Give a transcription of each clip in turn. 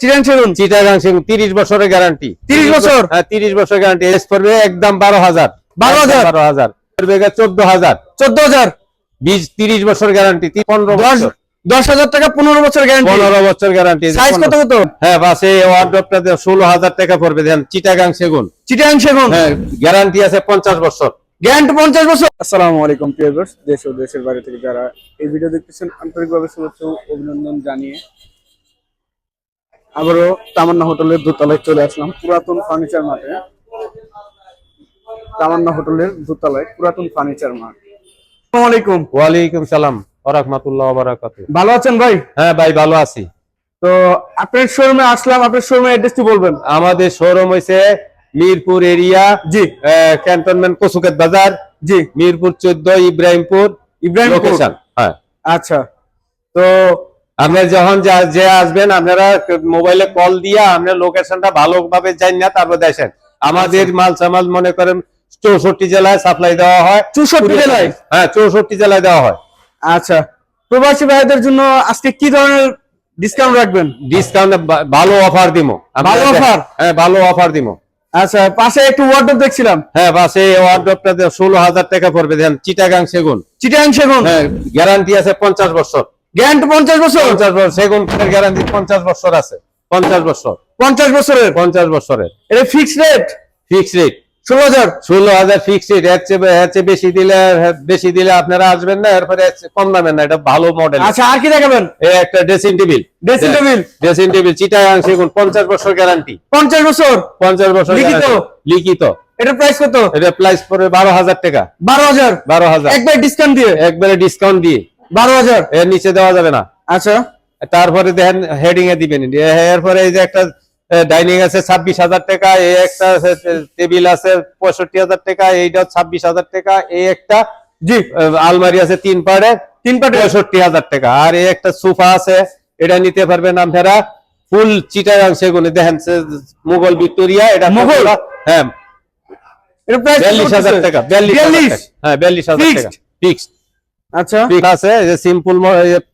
চিটাং সেগুন? চিটাগাং সেগুন তিরিশ বছরের গ্যারান্টি 30 বছর? হ্যাঁ তিরিশ বছর গ্যারান্টি এস পড়বে একদম বারো হাজার। 12,000? পড়বে চোদ্দ হাজার। চোদ্দ হাজার? বিশ তিরিশ বছর গ্যারান্টি পনেরো দশ বছর। দশ হাজার টাকা পনেরো বছর গ্যারান্টি পনেরো বছর গ্যারান্টি সাইজ কত কত? হ্যাঁ বাস এই ওয়ার্ড্রপটা ষোলো হাজার টাকা পড়বে। দেন চিটাগাং সেগুন। চিটাং সেগুন? হ্যাঁ গ্যারান্টি আছে পঞ্চাশ বছর। গ্যারান্টি পঞ্চাশ বছর? আসসালামু আলাইকুম প্রিয় ভিউয়ার্স দেশ ও দেশের বাইরে থেকে যারা এই ভিডিও দেখতেছেন আন্তরিকভাবে শুভেচ্ছা অভিনন্দন জানিয়ে আবারও তামান্না হোটেলের দোতলায় চলে আসলাম পুরাতন ফার্নিচার মাঠে। তামান্না হোটেলের দোতলায় পুরাতন ফার্নিচার মাঠ। আসসালামু আলাইকুম। ওয়ালাইকুম সালাম ভালো আছেন ভাই? হ্যাঁ ভাই ভালো আছি। তো আপনার শোরুমে আসলাম আপনার শোরুমের অ্যাড্রেসটি বলবেন? আমাদের শোরুম হয়েছে মিরপুর এরিয়া জি। ক্যান্টনমেন্ট কসুকেত বাজার জি। মিরপুর চোদ্দ ইব্রাহিমপুর ইব্রাহিমপুর? লোকেশন হ্যাঁ। আচ্ছা। তো আপনার যখন যে আসবেন আপনারা মোবাইলে কল দিয়ে আপনার লোকেশনটা ভালোভাবে জান না তারপর দেখেন। আমাদের মাল সামাল মনে করেন চৌষট্টি জেলায় সাপ্লাই দেওয়া হয়। চৌষট্টি জেলায়? হ্যাঁ চৌষট্টি জেলায় দেওয়া হয়। আচ্ছা। প্রবাসী ভাইদের জন্য আজকে কি ধরনের ডিসকাউন্ট রাখবেন? ডিসকাউন্ট ভালো অফার দিমো। ভালো অফার হ্যাঁ ভালো অফার দিমো। আচ্ছা পাশে একটু ওয়ার্ডরোব দেখছিলাম। হ্যাঁ পাশে এই ওয়ার্ড্রপটা ষোলো হাজার টাকা পড়বে দেন চিটাগাং সেগুন। চিটাগাং সেগুন? হ্যাঁ গ্যারান্টি আছে পঞ্চাশ বছর। গ্যারান্টি পঞ্চাশ বছর? পঞ্চাশ বছর সেগুন গ্যারান্টি পঞ্চাশ বছর আছে। পঞ্চাশ বছর। পঞ্চাশ বছরের? পঞ্চাশ বছরের। এটা fixed rate fix rate fix rate এর চেয়ে এর চেয়ে বেশি দিলে বেশি দিলে আপনারা আসবেন না এরপরে কম না এটা ভালো মডেল আচ্ছা আর কি দেখাবেন? এই একটা dressing table Dressing table? Dressing table Chittagong সেগুন পঞ্চাশ বছর গ্যারান্টি পঞ্চাশ বছর? পঞ্চাশ বছর লিখিত? লিখিত। এটার প্রাইস কত? এটা প্রাইস পড়বে বারো হাজার টাকা। বারো হাজার? বারো হাজার। একবার ডিসকাউন্ট দিয়ে? একবারে ডিসকাউন্ট দিয়ে। বারো হাজার? এর নিচে দেওয়া যাবে না। আচ্ছা। তারপরে দেখেন হেডিং এ দিবেন। এরপরে এই যে একটা ডাইনিং আছে ছাব্বিশ হাজার টাকা এই একটা টেবিল আছে পঁয়ষট্টি হাজার টাকা এইটা ছাব্বিশ হাজার টাকা এই একটা জি। আলমারি আছে তিন পাড়ে তিন পাটে পঁয়ষট্টি হাজার টাকা। আর এই একটা সোফা আছে এটা নিতে পারবেন আপনারা ফুল চিটাগাং সেগুনে। দেখেন মুঘল ভিক্টোরিয়া এটা মুঘল? হ্যাঁ। বিয়াল্লিশ হাজার টাকা বিয়াল্লিশ। হ্যাঁ বিয়াল্লিশ হাজার টাকা। ফিক্সড আচ্ছা। আছে সিম্পল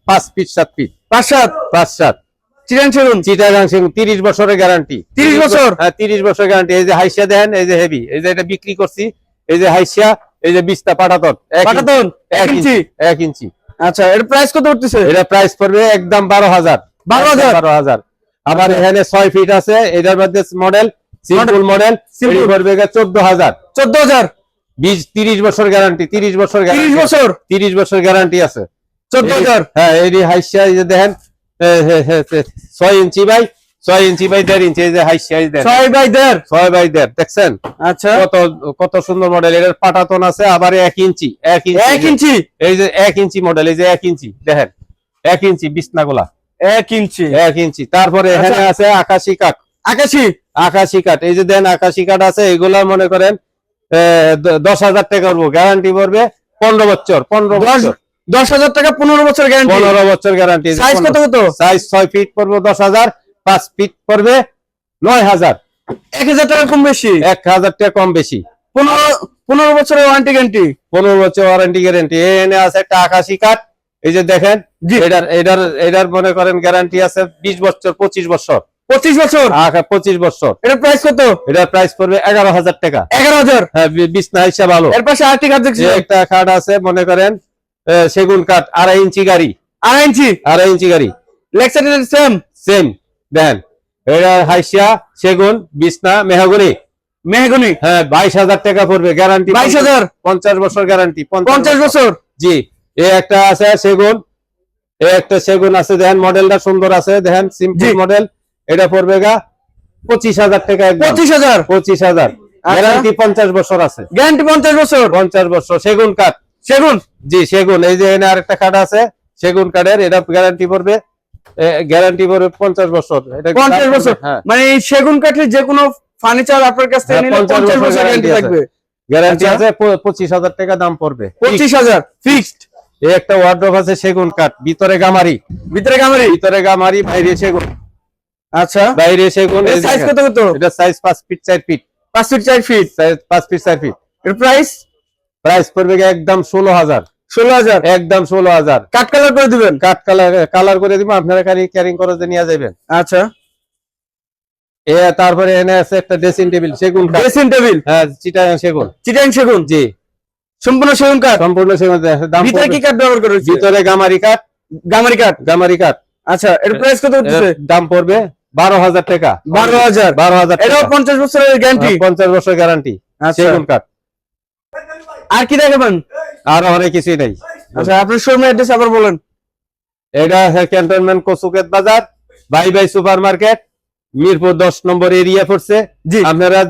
পাঁচ ফিট সাত ফিট পাঁচ সাত? পাঁচ সাত। চিটাং সেগুন চিটাগাং সেগুন তিরিশ বছরের গ্যারান্টি 30 বছর? হ্যাঁ তিরিশ বছর গ্যারান্টি এই যে হাইসিয়া দেন এই যে হেভি এই যে এটা বিক্রি করছি এই যে হাইসিয়া এই যে বিস্তা পাটাতন এক এক এক ইঞ্চি? ইঞ্চি? এক ইঞ্চি। আচ্ছা এর প্রাইস কত উঠতেছে এটা প্রাইস পড়বে একদম বারো হাজার। 12,000? বারো হাজার। আবার এখানে ছয় ফিট আছে এটার মধ্যে মডেল সিম্পল মডেল সিম্পল পড়বে চোদ্দ হাজার। চোদ্দ হাজার? বিশ তিরিশ বছর গ্যারান্টি তিরিশ বছর তিরিশ বছর? তিরিশ বছর গ্যারান্টি আছে। চোদ্দ হাজার? হ্যাঁ এই যে হাইসিয়া যে দেখেন ছয় ইঞ্চি বাই ছয় ইঞ্চি বাই দেড় ইঞ্চি এই যে হাইসিয়া এই দেখেন ছয় বাই দেড়? ছয় বাই দেড় দেখছেন? আচ্ছা। কত কত সুন্দর মডেল এটার পাটাতন আছে আবার এক ইঞ্চি এক ইঞ্চি। এক ইঞ্চি? এই যে এক ইঞ্চি মডেল এই যে এক ইঞ্চি দেখেন। এক ইঞ্চি বিছনাগুলা। এক ইঞ্চি। এক ইঞ্চি। তারপরে এখানে আছে আকাশি কাঠ। আকাশি? আকাশি কাঠ এই যে দেন আকাশি কাঠ আছে এগুলা মনে করেন দশ হাজার টাকা পড়ব গ্যারান্টি পড়বে পনেরো বছর পনেরো বছর। দশ হাজার টাকা পনেরো বছর গ্যারান্টি পনেরো বছর গ্যারান্টি সাইজ কত কত? সাইজ ছয় ফিট পড়বে দশ হাজার পাঁচ ফিট পড়বে নয় হাজার। এক হাজার টাকা কম বেশি? এক হাজার টাকা কম বেশি। পনেরো পনেরো বছরের ওয়ারেন্টি গ্যারান্টি পনেরো বছর ওয়ারেন্টি গ্যারেন্টি এনে আছে একটা আকাশি কাঠ। এই যে দেখেন এটার এটার এটার মনে করেন গ্যারান্টি আছে বিশ বছর পঁচিশ বছর। পঁচিশ বছর? পঁচিশ বছর। এটার প্রাইস কত? এটার প্রাইস পড়বে এগারো হাজার টাকা। এগারো হাজার? হ্যাঁ বিছনা হিসাব ভালো। এর পাশে আরেকটি কাঠ দেখছি। একটা কাঠ আছে মনে করেন সেগুন কাঠ আড়াই ইঞ্চি গাড়ি। আড়াই ইঞ্চি? আড়াই ইঞ্চি গাড়ি। লেগ সেম সেম দেখেন এটা হাইসিয়া সেগুন বিছনা মেহাগুনি। মেহগনি? হ্যাঁ বাইশ হাজার টাকা পড়বে গ্যারান্টি বাইশ হাজার? পঞ্চাশ বছর গ্যারান্টি পঞ্চাশ বছর। জি এ একটা আছে সেগুন এ একটা সেগুন আছে দেখেন মডেলটা সুন্দর আছে দেখেন সিম্পল মডেল এটা পড়বে গা পঁচিশ হাজার টাকা পঁচিশ হাজার? পঁচিশ হাজার। আচ্ছা। গ্যারান্টি পঞ্চাশ বছর আছে। গ্যারান্টি পঞ্চাশ বছর? পঞ্চাশ বছর। সেগুন কাঠ। সেগুন? জি সেগুন। এই যে এনে আরেকটা কাঠ আছে সেগুন কাঠের এটা গ্যারান্টি পড়বে। গ্যারান্টি পড়বে পঞ্চাশ বছর। এটা পঞ্চাশ বছর। হ্যাঁ। মানে সেগুন কাঠের যে কোনো ফার্নিচার আপনার কাছ থেকে হ্যাঁ, নিলে 50 পঞ্চাশ বছর গ্যারান্টি থাকবে। গ্যারান্টি আচ্ছা। আছে পঁচিশ হাজার টাকা দাম পড়বে। পঁচিশ হাজার ফিক্সড এই একটা ওয়ার্ড্রপ আছে সেগুন কাঠ ভিতরে গামারি। ভিতরে গামারি? ভিতরে গামারি বাইরে সেগুন। আচ্ছা। বাইরে সেগুন এই সাইজ কত কত? এটা সাইজ পাঁচ ফিট চার ফিট পাঁচ ফিট চার ফিট সাইজ পাঁচ ফিট চার ফিট এর প্রাইস প্রাইস পড়বে একদম ষোলো হাজার। ষোলো হাজার? একদম ষোলো হাজার। কাঠ কালার করে দিবেন? কাঠ কালার কালার করে দিব আপনারা ক্যারিং করে নিয়ে যাবেন আচ্ছা। এ তারপরে এনে আছে একটা ড্রেসিং টেবিল সেগুন ড্রেসিং টেবিল হ্যাঁ চিটাগাং সেগুন। চিটাং সেগুন? জি। সম্পূর্ণ সেগুন কাঠ সম্পূর্ণ সেগুন দাম ভিতরে কি কাঠ ব্যবহার করা হয়েছে? ভিতরে গামারি কাঠ গামারি কাঠ গামারি কাঠ আচ্ছা এর প্রাইস কত হচ্ছে দাম পড়বে বারো হাজার টাকা। বারো হাজার। বারো হাজার এটাও পঞ্চাশ বছরের গ্যারান্টি পঞ্চাশ বছর গ্যারান্টি আচ্ছা। সেগুন কাঠ। আর কি দেখাবেন? আর অনেক কিছুই নেই। আচ্ছা আপনার শোরুমের অ্যাড্রেস আবার বলেন। এটা ক্যান্টনমেন্ট বাজার bye bye super market Mirpur দশ নম্বর এরিয়া পড়ছে। জি। আপনারা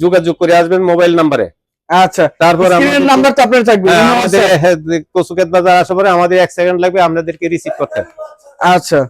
যোগাযোগ করে আসবেন মোবাইল নাম্বারে। আচ্ছা তারপর আমাদের- নাম্বার তো আপনার থাকবে। হ্যাঁ, হ্যাঁ, কসুকেত বাজার আসার পরে আমাদের এক সেকেন্ড লাগবে আপনাদেরকে রিসিভ করতে। আচ্ছা।